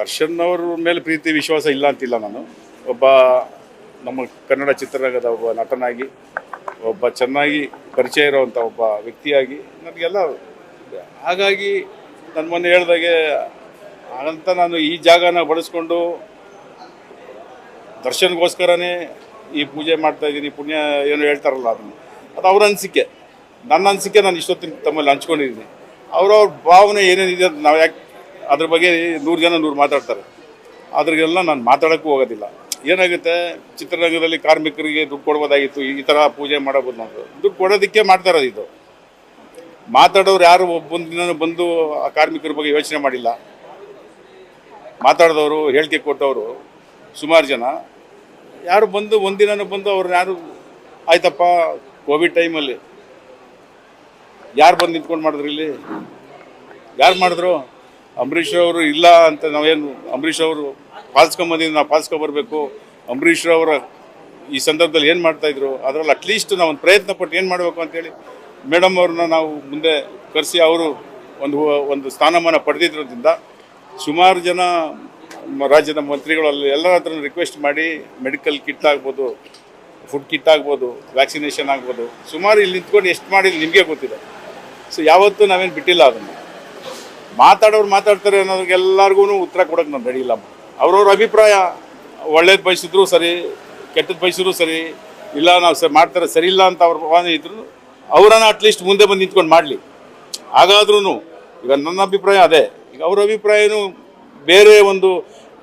ದರ್ಶನ್ ಅವರ ಮೇಲೆ ಪ್ರೀತಿ, ವಿಶ್ವಾಸ ಇಲ್ಲ ಅಂತಿಲ್ಲ ನಾನು. ಒಬ್ಬ ನಮ್ಮ ಕನ್ನಡ ಚಿತ್ರರಂಗದ ಒಬ್ಬ ನಟನಾಗಿ, ಒಬ್ಬ ಚೆನ್ನಾಗಿ ಪರಿಚಯ ಇರುವಂಥ ಒಬ್ಬ ವ್ಯಕ್ತಿಯಾಗಿ ನನಗೆಲ್ಲ ಹಾಗಾಗಿ ನನ್ನ ಮೊನ್ನೆ ಹೇಳ್ದಾಗೆ ಹಾಗಂತ ನಾನು ಈ ಜಾಗನ ಬಳಸ್ಕೊಂಡು ದರ್ಶನ್ಗೋಸ್ಕರನೇ ಈ ಪೂಜೆ ಮಾಡ್ತಾ ಇದ್ದೀನಿ. ಪುಣ್ಯ ಏನು ಹೇಳ್ತಾರಲ್ಲ ಅದನ್ನು. ಅದು ಅವ್ರ ಅನಿಸಿಕೆ. ನನ್ನ ಅನಿಸಿಕೆ ನಾನು ಇಷ್ಟೊತ್ತಿನ ತಮ್ಮಲ್ಲಿ ಹಂಚ್ಕೊಂಡಿದ್ದೀನಿ. ಅವ್ರವ್ರ ಭಾವನೆ ಏನೇನಿದೆ ಅಂತ ನಾವು ಯಾಕೆ ಅದ್ರ ಬಗ್ಗೆ ನೂರು ಜನ ನೂರು ಮಾತಾಡ್ತಾರೆ. ಅದ್ರಿಗೆಲ್ಲ ನಾನು ಮಾತಾಡೋಕ್ಕೂ ಹೋಗೋದಿಲ್ಲ. ಏನಾಗುತ್ತೆ? ಚಿತ್ರರಂಗದಲ್ಲಿ ಕಾರ್ಮಿಕರಿಗೆ ದುಡ್ಡು ಕೊಡ್ಬೋದಾಗಿತ್ತು, ಈ ಥರ ಪೂಜೆ ಮಾಡಬಹುದು ನಾವು ದುಡ್ಡು ಕೊಡೋದಕ್ಕೆ ಮಾಡ್ತಾ ಇದು. ಮಾತಾಡೋರು ಯಾರು ಒಬ್ಬೊಂದಿನ ದಿನ ಬಂದು ಆ ಕಾರ್ಮಿಕರ ಬಗ್ಗೆ ಯೋಚನೆ ಮಾಡಿಲ್ಲ. ಮಾತಾಡಿದವರು, ಹೇಳಿಕೆ ಕೊಟ್ಟವರು ಸುಮಾರು ಜನ. ಯಾರು ಬಂದು ಒಂದಿನ ಬಂದು ಅವ್ರನ್ನ ಯಾರು, ಆಯ್ತಪ್ಪ, ಕೋವಿಡ್ ಟೈಮಲ್ಲಿ ಯಾರು ಬಂದು ನಿಂತ್ಕೊಂಡು ಮಾಡಿದ್ರು ಇಲ್ಲಿ? ಯಾರು ಮಾಡಿದ್ರು? ಅಂಬರೀಷ್ ಅವರು ಇಲ್ಲ ಅಂತ ನಾವೇನು ಅಂಬರೀಷ್ ಅವರು ಪಾಲಿಸ್ಕೊಂಬಂದಿದ್ದು ನಾವು ಪಾಲಿಸ್ಕೊಂಬರ್ಬೇಕು. ಅಂಬರೀಷ್ ಅವರ ಈ ಸಂದರ್ಭದಲ್ಲಿ ಏನು ಮಾಡ್ತಾಯಿದ್ರು ಅದರಲ್ಲಿ ಅಟ್ಲೀಸ್ಟ್ ನಾವು ಒಂದು ಪ್ರಯತ್ನ ಪಟ್ಟು ಏನು ಮಾಡಬೇಕು ಅಂತೇಳಿ ಮೇಡಮ್ ಅವ್ರನ್ನ ನಾವು ಮುಂದೆ ಕರೆಸಿ ಅವರು ಒಂದು ಒಂದು ಸ್ಥಾನಮಾನ ಪಡೆದಿದ್ದರೋದ್ರಿಂದ ಸುಮಾರು ಜನ ರಾಜ್ಯದ ಮಂತ್ರಿಗಳಲ್ಲಿ ಎಲ್ಲರ ಹತ್ರ ರಿಕ್ವೆಸ್ಟ್ ಮಾಡಿ ಮೆಡಿಕಲ್ ಕಿಟ್ ಆಗ್ಬೋದು ಫುಡ್ ಕಿಟ್ ಆಗ್ಬೋದು ವ್ಯಾಕ್ಸಿನೇಷನ್ ಆಗ್ಬೋದು. ಸುಮಾರು ಇಲ್ಲಿ ನಿಂತ್ಕೊಂಡು ಎಷ್ಟು ಮಾಡಿದ್ರು ನಿಮಗೆ ಗೊತ್ತಿದೆ. ಸೊ ಯಾವತ್ತೂ ನಾವೇನು ಬಿಟ್ಟಿಲ್ಲ ಅದನ್ನು. ಮಾತಾಡೋರು ಮಾತಾಡ್ತಾರೆ ಅನ್ನೋದಕ್ಕೆ ಎಲ್ಲರಿಗೂ ಉತ್ತರ ಕೊಡೋಕೆ ನಾನು ರೆಡಿ ಇಲ್ಲ. ಅವ್ರವ್ರ ಅಭಿಪ್ರಾಯ ಒಳ್ಳೇದು ಬಯಸಿದ್ರು ಸರಿ ಕೆಟ್ಟದ್ದು ಬಯಸಿದ್ರು ಸರಿ, ಇಲ್ಲ ನಾವು ಸರ್ ಮಾಡ್ತಾರೆ, ಸರಿ ಇಲ್ಲ ಅಂತ ಅವ್ರ ಭಾವನೆ ಇದ್ರು, ಅವರನ್ನು ಅಟ್ಲೀಸ್ಟ್ ಮುಂದೆ ಬಂದು ನಿಂತ್ಕೊಂಡು ಮಾಡಲಿ. ಹಾಗಾದ್ರೂ ಈಗ ನನ್ನ ಅಭಿಪ್ರಾಯ ಅದೇ. ಈಗ ಅವ್ರ ಅಭಿಪ್ರಾಯನೂ ಬೇರೆ ಒಂದು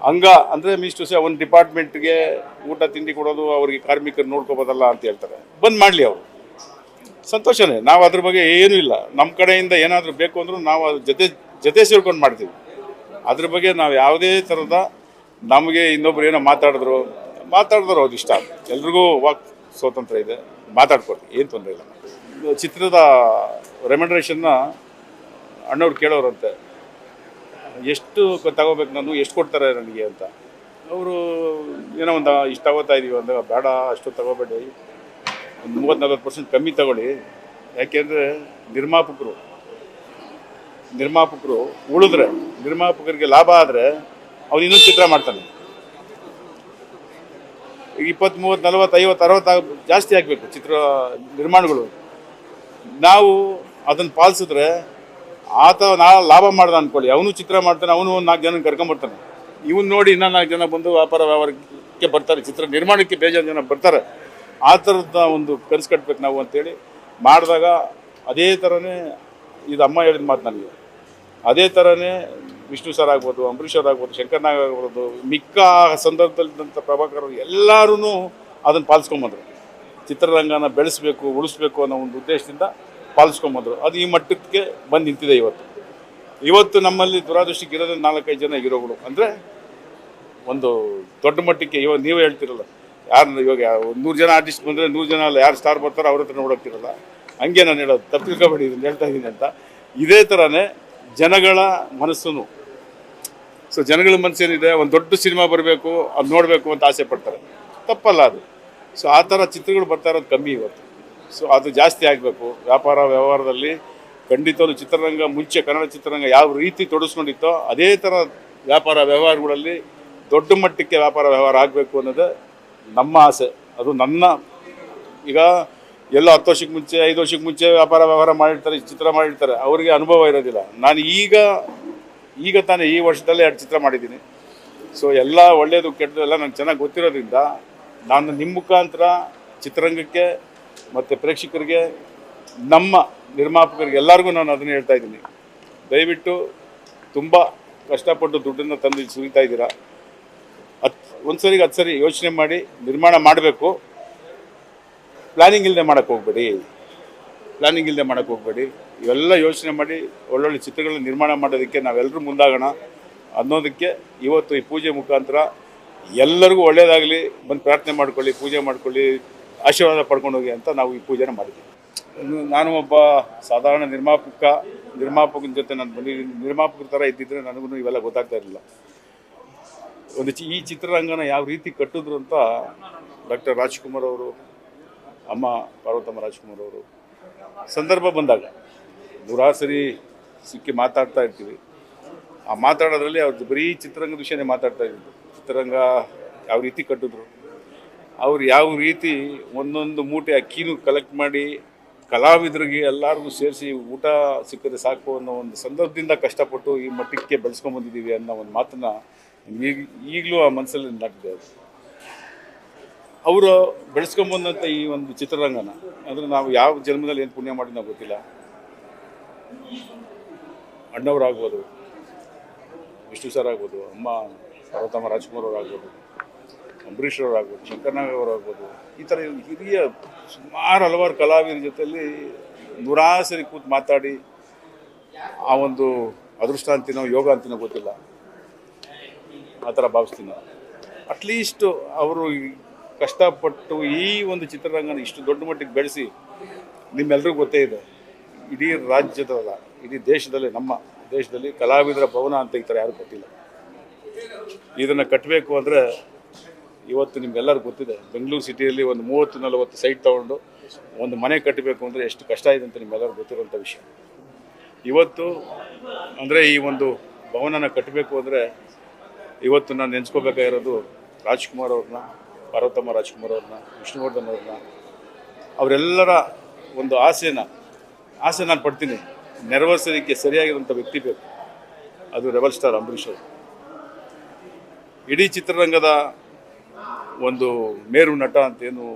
ಅಂಗ, ಅಂದರೆ ಮೀನ್ಸ್ ಟು ಸೇ ಒಂದು ಡಿಪಾರ್ಟ್ಮೆಂಟ್ಗೆ ಊಟ ತಿಂಡಿ ಕೊಡೋದು, ಅವ್ರಿಗೆ ಕಾರ್ಮಿಕರು ನೋಡ್ಕೋಬೋದಲ್ಲ ಅಂತ ಹೇಳ್ತಾರೆ. ಬಂದು ಮಾಡಲಿ ಅವರು. ಸಂತೋಷನೇ. ನಾವು ಅದ್ರ ಬಗ್ಗೆ ಏನೂ ಇಲ್ಲ. ನಮ್ಮ ಕಡೆಯಿಂದ ಏನಾದರೂ ಬೇಕು ಅಂದರೂ ನಾವು ಅದ್ರ ಜೊತೆ ಜೊತೆ ಸೇರ್ಕೊಂಡು ಮಾಡ್ತೀವಿ. ಅದ್ರ ಬಗ್ಗೆ ನಾವು ಯಾವುದೇ ಥರದ ನಮಗೆ ಇನ್ನೊಬ್ರು ಏನೋ ಮಾತಾಡಿದ್ರು ಮಾತಾಡಿದ್ರು ಅವ್ರಿಗೆ ಇಷ್ಟ. ಎಲ್ರಿಗೂ ವಾಕ್ ಸ್ವಾತಂತ್ರ್ಯ ಇದೆ ಮಾತಾಡ್ಕೊಡ್ತೀವಿ ಏನು ತೊಂದರೆ ಇಲ್ಲ. ಚಿತ್ರದ ರೆಮ್ಯುನರೇಷನ್ನ ಅಣ್ಣವ್ರು ಕೇಳೋರಂತೆ. ಎಷ್ಟು ತಗೋಬೇಕು ನಾನು, ಎಷ್ಟು ಕೊಡ್ತಾರೆ ನನಗೆ ಅಂತ. ಅವರು ಏನೋ ಒಂದು, ಇಷ್ಟ ತಗೋತಾ ಇದೀವಿ ಅಂದಾಗ ಬೇಡ, ಅಷ್ಟು ತಗೋಬೇಡಿ. ಒಂದು ಮೂವತ್ತು ನಲ್ವತ್ತು ಪರ್ಸೆಂಟ್ ಕಮ್ಮಿ ತಗೊಳ್ಳಿ. ಯಾಕೆಂದರೆ ನಿರ್ಮಾಪಕರು ನಿರ್ಮಾಪಕರು ಉಳಿದ್ರೆ, ನಿರ್ಮಾಪಕರಿಗೆ ಲಾಭ ಆದರೆ ಅವ್ನು ಇನ್ನೊಂದು ಚಿತ್ರ ಮಾಡ್ತಾನೆ ಈಗ ಇಪ್ಪತ್ತು ಮೂವತ್ತು ನಲ್ವತ್ತು, ಐವತ್ತು, ಅರವತ್ತು ಜಾಸ್ತಿ ಆಗಬೇಕು ಚಿತ್ರ ನಿರ್ಮಾಣಗಳು. ನಾವು ಅದನ್ನು ಪಾಲಿಸಿದ್ರೆ ಆತ ನಾ ಲಾಭ ಮಾಡ್ದ ಅನ್ಕೊಳ್ಳಿ. ಅವನು ಚಿತ್ರ ಮಾಡ್ತಾನೆ, ಅವನು ಒಂದು ನಾಲ್ಕು ಜನ ಕರ್ಕೊಂಬರ್ತಾನೆ ಇವನು ನೋಡಿ ಇನ್ನೂ ನಾಲ್ಕು ಜನ ಬಂದು ವ್ಯಾಪಾರ ವ್ಯವಹಾರಕ್ಕೆ ಬರ್ತಾರೆ, ಚಿತ್ರ ನಿರ್ಮಾಣಕ್ಕೆ ಬೇಜಾರು ಜನ ಬರ್ತಾರೆ. ಆ ಥರದ ಒಂದು ಕನಸು ಕಟ್ಬೇಕು ನಾವು ಅಂತೇಳಿ ಮಾಡಿದಾಗ ಅದೇ ಥರನೇ ಇದು ಅಮ್ಮ ಹೇಳಿದ ಮಾತು ನನಗೆ. ಅದೇ ಥರನೇ ವಿಷ್ಣು ಸರ್ ಆಗ್ಬೋದು, ಅಂಬರೀಷ್ ಅವ್ರು ಆಗ್ಬೋದು ಶಂಕರ್ನಾಗ್ ಆಗ್ಬೋದು, ಮಿಕ್ಕ ಸಂದರ್ಭದಲ್ಲಿದ್ದಂಥ ಪ್ರಭಾಕರ್ ಎಲ್ಲರೂ ಅದನ್ನು ಪಾಲಿಸ್ಕೊಂಬಂದರು. ಚಿತ್ರರಂಗನ ಬೆಳೆಸಬೇಕು, ಉಳಿಸ್ಬೇಕು ಅನ್ನೋ ಒಂದು ಉದ್ದೇಶದಿಂದ ಪಾಲಿಸ್ಕೊಂಬಂದರು. ಅದು ಈ ಮಟ್ಟಕ್ಕೆ ಬಂದು ನಿಂತಿದೆ ಇವತ್ತು. ಇವತ್ತು ನಮ್ಮಲ್ಲಿ ದುರಾದೃಷ್ಟಿಗೆ ಇರೋದು ನಾಲ್ಕೈದು ಜನ ಹೀರೋಗಳು. ಅಂದರೆ ಒಂದು ದೊಡ್ಡ ಮಟ್ಟಕ್ಕೆ ಇವಾಗ ನೀವೇ ಹೇಳ್ತಿರಲ್ಲ ಯಾರು ಇವಾಗ ನೂರು ಜನ ಆರ್ಟಿಸ್ಟ್ ಬಂದರೆ ನೂರು ಜನ ಅಲ್ಲ ಯಾರು ಸ್ಟಾರ್ ಬರ್ತಾರೋ ಅವ್ರ ಹತ್ರ ನೋಡೋಕ್ತಿರಲ್ಲ ಹಂಗೆ ನಾನು ಹೇಳೋದು, ತಪ್ಪಿಸ್ಕೊಬೇಡಿ, ಇದನ್ನು ಹೇಳ್ತಾ ಇದ್ದೀನಿ ಅಂತ. ಇದೇ ಥರನೇ ಜನಗಳ ಮನಸ್ಸು ಸೊ ಜನಗಳ ಮನಸ್ಸೇನಿದೆ, ಒಂದು ದೊಡ್ಡ ಸಿನಿಮಾ ಬರಬೇಕು, ಅದು ನೋಡಬೇಕು ಅಂತ ಆಸೆ ಪಡ್ತಾರೆ. ತಪ್ಪಲ್ಲ ಅದು. ಸೊ ಆ ಥರ ಚಿತ್ರಗಳು ಬರ್ತಾ ಇರೋದು ಕಮ್ಮಿ ಇವತ್ತು. ಸೊ ಅದು ಜಾಸ್ತಿ ಆಗಬೇಕು. ವ್ಯಾಪಾರ ವ್ಯವಹಾರದಲ್ಲಿ ಖಂಡಿತವಾಗ್ಲೂ ಚಿತ್ರರಂಗ, ಮುಂಚೆ ಕನ್ನಡ ಚಿತ್ರರಂಗ ಯಾವ ರೀತಿ ತೊಡಸ್ಕೊಂಡಿತ್ತೋ, ಅದೇ ಥರ ವ್ಯಾಪಾರ ವ್ಯವಹಾರಗಳಲ್ಲಿ ದೊಡ್ಡ ಮಟ್ಟಕ್ಕೆ ವ್ಯಾಪಾರ ವ್ಯವಹಾರ ಆಗಬೇಕು ಅನ್ನೋದೇ ನಮ್ಮ ಆಸೆ. ಅದು ನನ್ನ, ಈಗ ಎಲ್ಲ ಹತ್ತು ವರ್ಷಕ್ಕೆ ಮುಂಚೆ, ಐದು ವರ್ಷಕ್ಕೆ ಮುಂಚೆ ವ್ಯಾಪಾರ, ವ್ಯವಹಾರ ಮಾಡಿರ್ತಾರೆ ಚಿತ್ರ ಮಾಡಿರ್ತಾರೆ. ಅವರಿಗೆ ಅನುಭವ ಇರೋದಿಲ್ಲ. ನಾನು ಈಗ ಈಗ ತಾನೇ ಈ ವರ್ಷದಲ್ಲೇ ಎರಡು ಚಿತ್ರ ಮಾಡಿದ್ದೀನಿ. ಸೊ ಎಲ್ಲ ಒಳ್ಳೆಯದು ಕೆಟ್ಟದ್ದು ಎಲ್ಲ ನಂಗೆ ಚೆನ್ನಾಗಿ ಗೊತ್ತಿರೋದ್ರಿಂದ ನಾನು ನಿಮ್ಮ ಮುಖಾಂತರ ಚಿತ್ರರಂಗಕ್ಕೆ ಮತ್ತು ಪ್ರೇಕ್ಷಕರಿಗೆ, ನಮ್ಮ ನಿರ್ಮಾಪಕರಿಗೆ ಎಲ್ಲರಿಗೂ ನಾನು ಅದನ್ನು ಹೇಳ್ತಾ ಇದ್ದೀನಿ. ದಯವಿಟ್ಟು ತುಂಬ ಕಷ್ಟಪಟ್ಟು ದುಡ್ಡನ್ನು ತಂದು ಸುರಿತಾ ಇದ್ದೀರಾ? ಹತ್ತು ಒಂದು ಸರಿಗೆ ಹತ್ತು ಸರಿ ಯೋಚನೆ ಮಾಡಿ ನಿರ್ಮಾಣ ಮಾಡಬೇಕು. ಪ್ಲ್ಯಾನಿಂಗ್ ಇಲ್ಲದೆ ಮಾಡೋಕ್ಕೆ ಹೋಗ್ಬೇಡಿ. ಪ್ಲ್ಯಾನಿಂಗ್ ಇಲ್ಲದೆ ಮಾಡೋಕ್ಕೆ ಹೋಗ್ಬೇಡಿ. ಇವೆಲ್ಲ ಯೋಚನೆ ಮಾಡಿ ಒಳ್ಳೊಳ್ಳೆ ಚಿತ್ರಗಳನ್ನ ನಿರ್ಮಾಣ ಮಾಡೋದಕ್ಕೆ ನಾವೆಲ್ಲರೂ ಮುಂದಾಗೋಣ. ಅನ್ನೋದಕ್ಕೆ ಇವತ್ತು ಈ ಪೂಜೆ ಮುಖಾಂತರ ಎಲ್ಲರಿಗೂ ಒಳ್ಳೆಯದಾಗಲಿ ಬಂದು ಪ್ರಾರ್ಥನೆ ಮಾಡ್ಕೊಳ್ಳಿ, ಪೂಜೆ ಮಾಡ್ಕೊಳ್ಳಿ, ಆಶೀರ್ವಾದ ಪಡ್ಕೊಂಡು ಹೋಗಿ ಅಂತ ನಾವು ಈ ಪೂಜೆನ ಮಾಡಿದ್ವಿ. ನಾನು ಒಬ್ಬ ಸಾಧಾರಣ ನಿರ್ಮಾಪಕ, ನಿರ್ಮಾಪಕನ ಜೊತೆ ನಾನು ಬಂದಿದ್ದೀನಿ ನಿರ್ಮಾಪಕರ ಥರ ಇದ್ದಿದ್ರೆ ನನಗೂ ಇವೆಲ್ಲ ಗೊತ್ತಾಗ್ತಾ ಇರಲಿಲ್ಲ. ಒಂದು ಈ ಚಿತ್ರರಂಗನ ಯಾವ ರೀತಿ ಕಟ್ಟಿದ್ರು ಅಂತ ಡಾಕ್ಟರ್ ರಾಜ್ಕುಮಾರ್ ಅವರು ಅಮ್ಮ ಪಾರ್ವತಮ್ಮ ರಾಜ್ಕುಮಾರ್ ಅವರು. ಸಂದರ್ಭ ಬಂದಾಗ ನೂರಾರು ಸರಿ ಸಿಕ್ಕಿ ಮಾತಾಡ್ತಾ ಇರ್ತೀವಿ. ಆ ಮಾತಾಡೋದ್ರಲ್ಲಿ ಅವ್ರದ್ದು ಬರೀ ಚಿತ್ರರಂಗದ ವಿಷಯನೇ ಮಾತಾಡ್ತಾ ಇದ್ದರು ಚಿತ್ರರಂಗ ಯಾವ ರೀತಿ ಕಟ್ಟಿದ್ರು. ಅವ್ರು ಯಾವ ರೀತಿ ಒಂದೊಂದು ಮೂಟೆ ಅಕ್ಕಿನೂ ಕಲೆಕ್ಟ್ ಮಾಡಿ ಕಲಾವಿದರಿಗೆ ಎಲ್ಲರಿಗೂ ಸೇರಿಸಿ ಊಟ ಸಿಕ್ಕರೆ ಸಾಕು ಅನ್ನೋ ಒಂದು ಸಂದರ್ಭದಿಂದ ಕಷ್ಟಪಟ್ಟು ಈ ಮಟ್ಟಕ್ಕೆ ಬೆಳೆಸ್ಕೊಂಬಂದಿದ್ದೀವಿ ಅನ್ನೋ ಒಂದು ಮಾತನ್ನ ಈಗ ಈಗಲೂ ಆ ಮನಸ್ಸಲ್ಲಿ ನಾಟಿದೆ ಅವರು ಬೆಳೆಸ್ಕೊಂಬಂದಂಥ ಈ ಒಂದು ಚಿತ್ರರಂಗನ. ಅಂದರೆ ನಾವು ಯಾವ ಜನ್ಮದಲ್ಲಿ ಏನು ಪುಣ್ಯ ಮಾಡಿದ್ನೋ ಗೊತ್ತಿಲ್ಲ. ಅಣ್ಣವರಾಗ್ಬೋದು. ವಿಷ್ಣು ಸರ್ ಆಗ್ಬೋದು, ಅಮ್ಮ ಪಾರ್ವತಮ್ಮ ರಾಜ್ಕುಮಾರ್ ಅವರಾಗ್ಬೋದು, ಅಂಬರೀಷ್ ಅವರಾಗ್ಬೋದು, ಶಂಕರ್ನಾಗ್ ಅವರಾಗ್ಬೋದು, ಈ ಥರ ಹಿರಿಯ ಸುಮಾರು ಹಲವಾರು ಕಲಾವಿದರ ಜೊತೆಯಲ್ಲಿ ನೂರಾಸರಿ ಕೂತು ಮಾತಾಡಿ ಆ ಒಂದು ಅದೃಷ್ಟ ಅಂತಿನೋ, ಯೋಗ ಅಂತಿನೋ ಗೊತ್ತಿಲ್ಲ. ಆ ಥರ ಭಾವಿಸ್ತೀನಿ ಅಟ್ಲೀಸ್ಟ್ ಅವರು ಕಷ್ಟಪಟ್ಟು ಈ ಒಂದು ಚಿತ್ರರಂಗನ ಇಷ್ಟು ದೊಡ್ಡ ಮಟ್ಟಿಗೆ ಬೆಳೆಸಿ ನಿಮ್ಮೆಲ್ರಿಗೂ ಗೊತ್ತೇ ಇದೆ. ಇಡೀ ರಾಜ್ಯದಲ್ಲ, ಇಡೀ ದೇಶದಲ್ಲಿ, ನಮ್ಮ ದೇಶದಲ್ಲಿ ಕಲಾವಿದರ ಭವನ ಅಂತ ಈ ಥರ ಯಾರು ಗೊತ್ತಿಲ್ಲ ಇದನ್ನು ಕಟ್ಟಬೇಕು ಅಂದರೆ ಇವತ್ತು ನಿಮ್ಗೆಲ್ಲರಿಗೂ ಗೊತ್ತಿದೆ, ಬೆಂಗಳೂರು ಸಿಟಿಯಲ್ಲಿ ಒಂದು ಮೂವತ್ತು, ನಲವತ್ತು ಸೈಟ್ ತೊಗೊಂಡು ಒಂದು ಮನೆ ಕಟ್ಟಬೇಕು ಅಂದರೆ ಎಷ್ಟು ಕಷ್ಟ ಇದೆ ಅಂತ ನಿಮ್ಮೆಲ್ಲರಿಗೂ ಗೊತ್ತಿರುವಂಥ ವಿಷಯ. ಇವತ್ತು ಅಂದರೆ ಈ ಒಂದು ಭವನನ ಕಟ್ಟಬೇಕು ಅಂದರೆ ಇವತ್ತು ನಾನು ನೆನೆಸ್ಕೋಬೇಕಾಗಿರೋದು ರಾಜ್ಕುಮಾರ್ ಅವ್ರನ್ನ ಪಾರ್ವತಮ್ಮ ರಾಜ್ಕುಮಾರ್ ಅವ್ರನ್ನ, ವಿಷ್ಣುವರ್ಧನ್ ಅವ್ರನ್ನ, ಅವರೆಲ್ಲರ ಒಂದು ಆಸೆನ, ಆಸೆ ನಾನು ಪಡ್ತೀನಿ. ನೆರವೇರಿಸೋದಕ್ಕೆ ಸರಿಯಾಗಿರುವಂಥ ವ್ಯಕ್ತಿ ಬೇಕು. ಅದು ರೆಬಲ್ ಸ್ಟಾರ್ ಅಂಬರೀಷ್ ಅವರು. ಇಡೀ ಚಿತ್ರರಂಗದ ಒಂದು ಮೇರು ನಟ ಅಂತೇನು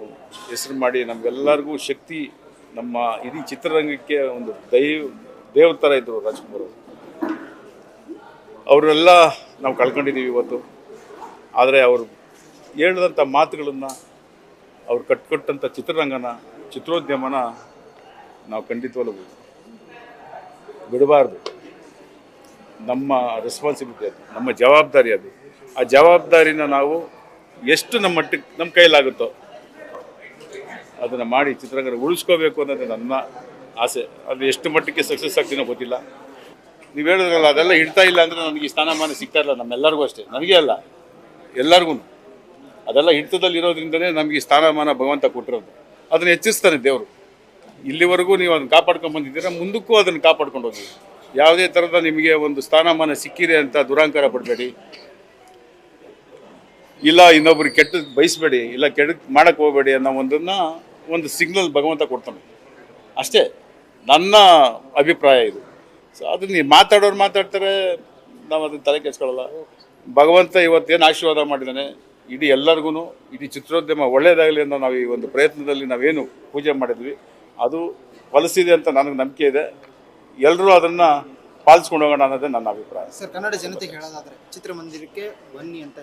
ಹೆಸರು ಮಾಡಿ ನಮಗೆಲ್ಲರಿಗೂ ಶಕ್ತಿ ನಮ್ಮ ಇಡೀ ಚಿತ್ರರಂಗಕ್ಕೆ ಒಂದು ದೈವ, ದೇವ್ರ ಥರ ಇದ್ದರು ರಾಜ್ಕುಮಾರ್ ಅವರು. ಅವರೆಲ್ಲ ನಾವು ಕಳ್ಕೊಂಡಿದ್ದೀವಿ ಇವತ್ತು. ಆದರೆ ಅವರು ಹೇಳಿದಂಥ ಮಾತುಗಳನ್ನು ಅವ್ರು ಕಟ್ಕೊಟ್ಟಂಥ ಚಿತ್ರರಂಗನ, ಚಿತ್ರೋದ್ಯಮನ ನಾವು ಖಂಡಿತವಲ್ಲೂ ಬಿಡಬಾರ್ದು. ನಮ್ಮ ರೆಸ್ಪಾನ್ಸಿಬಿಲಿಟಿ ಅದು, ನಮ್ಮ ಜವಾಬ್ದಾರಿ ಅದು. ಆ ಜವಾಬ್ದಾರಿನ ನಾವು ಎಷ್ಟು ನಮ್ಮ ಮಟ್ಟಕ್ಕೆ, ನಮ್ಮ ಕೈಲಾಗುತ್ತೋ ಅದನ್ನು ಮಾಡಿ ಚಿತ್ರರಂಗನ ಉಳಿಸ್ಕೋಬೇಕು ಅನ್ನೋದು ನನ್ನ ಆಸೆ. ಅದು ಎಷ್ಟು ಮಟ್ಟಕ್ಕೆ ಸಕ್ಸಸ್ ಆಗ್ತೀನೋ ಗೊತ್ತಿಲ್ಲ. ನೀವು ಹೇಳಿದ್ರಲ್ಲ, ಅದೆಲ್ಲ ಇಡ್ತಾ ಇಲ್ಲ ಅಂದರೆ ನನಗೆ ಸ್ಥಾನಮಾನ ಸಿಗ್ತಾ ಇಲ್ಲ ನಮ್ಮೆಲ್ಲರಿಗೂ ಅಷ್ಟೇ. ನನಗೆ ಅಲ್ಲ ಎಲ್ಲರಿಗೂ ಅದೆಲ್ಲ ಹಿಡಿತದಲ್ಲಿ ಇರೋದ್ರಿಂದನೇ ನಮಗೆ ಸ್ಥಾನಮಾನ ಭಗವಂತ ಕೊಟ್ಟಿರೋದು. ಅದನ್ನು ಹೆಚ್ಚಿಸ್ತಾನೆ ದೇವರು. ಇಲ್ಲಿವರೆಗೂ ನೀವು ಅದನ್ನು ಕಾಪಾಡ್ಕೊಂಡು ಬಂದಿದ್ದೀರಾ, ಮುಂದಕ್ಕೂ ಅದನ್ನು ಕಾಪಾಡ್ಕೊಂಡು ಹೋಗಿ. ಯಾವುದೇ ಥರದ ನಿಮಗೆ ಒಂದು ಸ್ಥಾನಮಾನ ಸಿಕ್ಕಿದೆ ಅಂತ ದುರಾಂಕಾರ ಪಡಬೇಡಿ. ಇಲ್ಲ ಇನ್ನೊಬ್ರಿಗೆ ಕೆಟ್ಟ ಬಯಸಬೇಡಿ, ಇಲ್ಲ ಕೆಟ್ಟ ಮಾಡಕ್ಕೆ ಹೋಗಬೇಡಿ ಅನ್ನೋ ಒಂದನ್ನು ಒಂದು ಸಿಗ್ನಲ್ ಭಗವಂತ ಕೊಡ್ತಾನೆ. ಅಷ್ಟೇ, ನನ್ನ ಅಭಿಪ್ರಾಯ ಇದು. ಸೊ ಅದನ್ನ ನೀವು ಮಾತಾಡೋರು ಮಾತಾಡ್ತಾರೆ, ನಾವು ಅದನ್ನ ತಲೆ ಕೆಡ್ಸ್ಕೊಳ್ಳಲ್ಲ ಭಗವಂತ ಇವತ್ತೇನು ಆಶೀರ್ವಾದ ಮಾಡಿದ್ದಾನೆ? ಇಡೀ ಎಲ್ಲರಿಗೂ ಇಡೀ ಚಿತ್ರೋದ್ಯಮ ಒಳ್ಳೆಯದಾಗಲಿ ಅನ್ನೋ ನಾವು ಈ ಒಂದು ಪ್ರಯತ್ನದಲ್ಲಿ ನಾವೇನು ಪೂಜೆ ಮಾಡಿದ್ವಿ. ಅದು ಫಲಿಸಿದೆ ಅಂತ ನನಗೆ ನಂಬಿಕೆ ಇದೆ. ಎಲ್ಲರೂ ಅದನ್ನು ಪಾಲಿಸ್ಕೊಂಡು ಹೋಗೋಣ ಅನ್ನೋದೇ ನನ್ನ ಅಭಿಪ್ರಾಯ. ಸರ್ ಕನ್ನಡ ಜನತೆಗೆ ಹೇಳೋದಾದ್ರೆ ಚಿತ್ರಮಂದಿರಕ್ಕೆ ಬನ್ನಿ ಅಂತ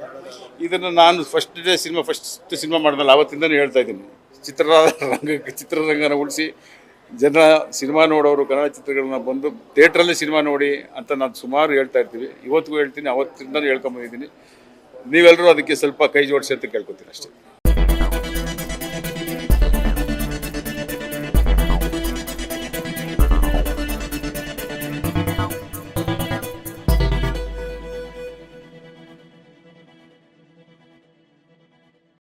ಇದನ್ನು ನಾನು first day cinema first cinema ಮಾಡಿದ್ಮೇಲೆ ಆವತ್ತಿಂದನೂ ಹೇಳ್ತಾ ಇದ್ದೀನಿ. ಚಿತ್ರರಂಗಕ್ಕೆ ಚಿತ್ರರಂಗನ ಉಳಿಸಿ ಜನ ಸಿನಿಮಾ ನೋಡೋರು ಕನ್ನಡ ಚಿತ್ರಗಳನ್ನ ಬಂದು ಥಿಯೇಟ್ರಲ್ಲಿ ಸಿನಿಮಾ ನೋಡಿ ಅಂತ ನಾನು ಸುಮಾರು ಹೇಳ್ತಾ ಇರ್ತೀವಿ. ಇವತ್ತಿಗೂ ಹೇಳ್ತೀನಿ ಅವತ್ತಿಂದನೂ ಹೇಳ್ಕೊಂಬಂದಿದ್ದೀನಿ ನೀವೆಲ್ಲರೂ ಅದಕ್ಕೆ ಸ್ವಲ್ಪ ಕೈ ಜೋಡಿಸಿ ಅಂತ ಕೇಳ್ಕೊತೀನಿ ಅಷ್ಟೇ.